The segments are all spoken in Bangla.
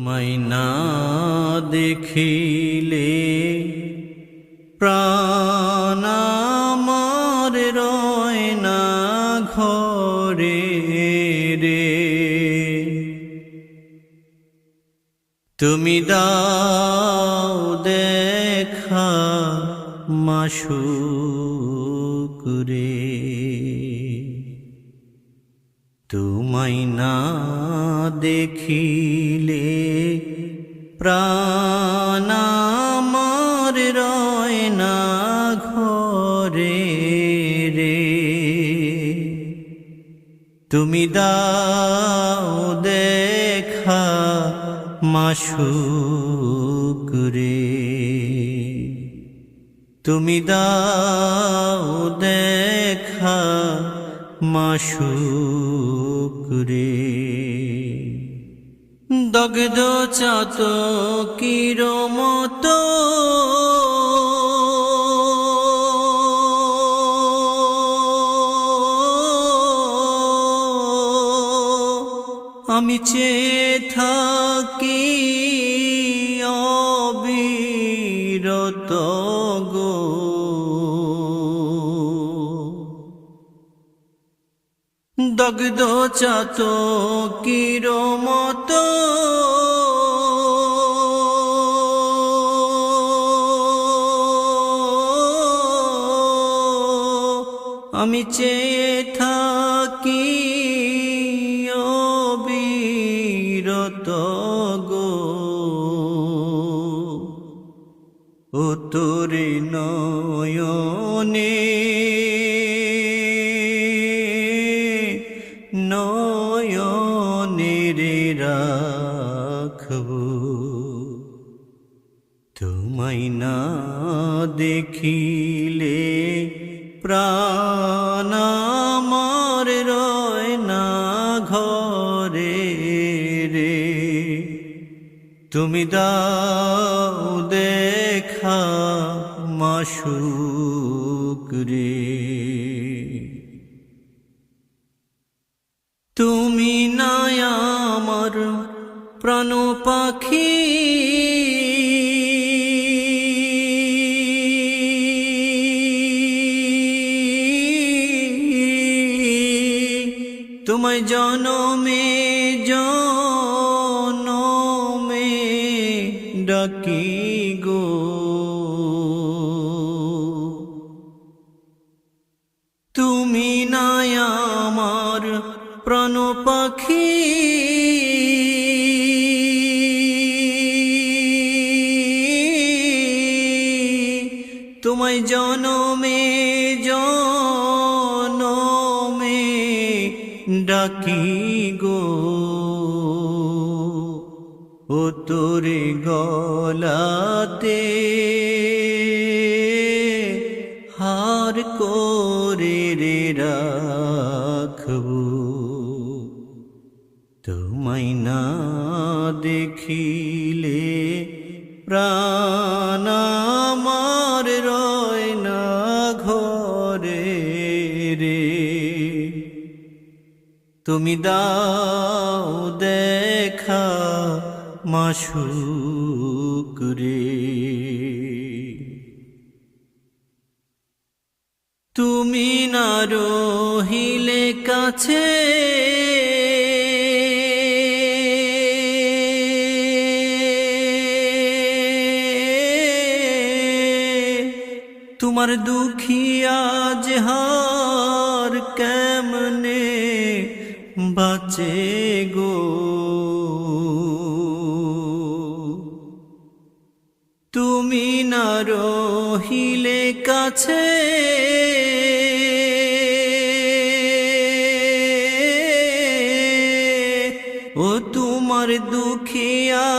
তোমায় না দেখিলে প্রাণ আমার রয় না ঘরে রে। তুমি দাও দেখা মাসুক রে। তোমায় না দেখিলে প্রাণ আমার রয় না ঘরে রে। তুমি দাও দেখা মাসুক রে। তুমি দাও দেখা মাসুক দগ্ধ চাত কির মতো। আমি চেয়ে থাকি অবিরত গো। দগ্ধ চাত কির মতো। আমি চেয়ে থাকি অবিরত গো। ও তোরে নয়নে রাখব। তোমায় না দেখিলে প্রাণ আমার রয় না ঘরে রে। তুমি দাও দেখা মাসুক রে। আমার প্রাণ পাখি। তোমায় জনমে জনমে ডাকি গো। তুমি নাই আমার প্রাণ তোমায় জনমে জনমে ডাকি গো। ও তোরে গলাতে হার করে রে রাখব। তোমায় না দেখিলে প্রাণ তুমি দাও দেখা মাসুক তুমি না রহিলে কাছে তোমার দুখিয়া হার কেমনে? বাঁচে গো। তুমি না রহিলে কাছে। ও তোমার দুখিয়া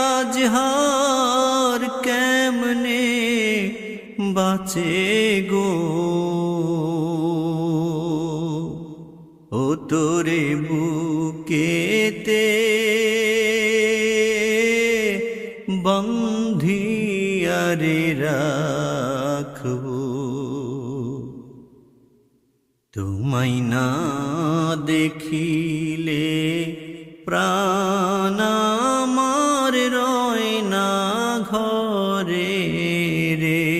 হার কেমনে বাঁচে গো। ও তোরে বুকেতে বন্ধিয়ারে রাখব। তোমায় না দেখিলে প্রাণ আমার আমারে রে।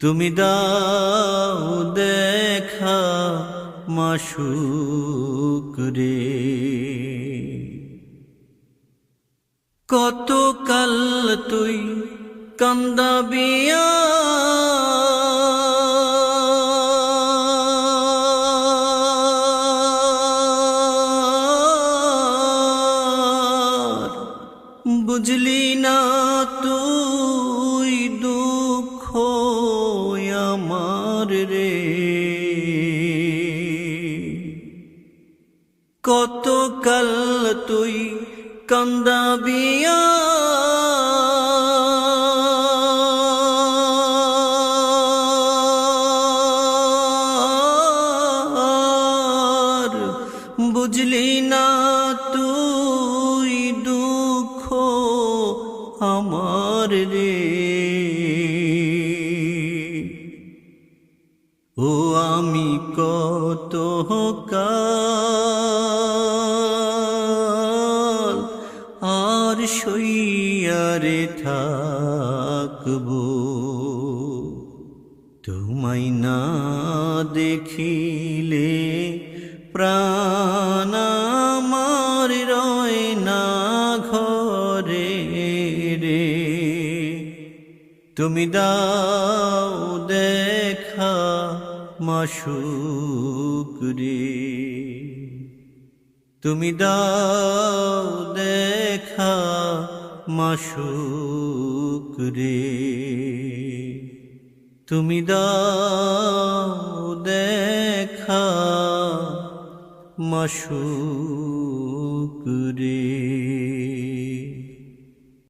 তুমি দাও দেখা মাসুক রে। কত কাল তুই কান্দাবিয়া। বুঝলি না তুই দুঃখ আমার রে। কত কাল তুই কান্দাবিয়া। বুঝলি না তুই দুঃখ আমার রে। ও আমি কত কাল আর সইয়ারে থাকব। তোমায় না দেখিলে প্রাণ আমার রয় না ঘরে রে। তুমি দাও দেখা মাসুক রে। তুমি দাও দেখা মাসুক রে। তুমি দাও দেখা মাসুক রে।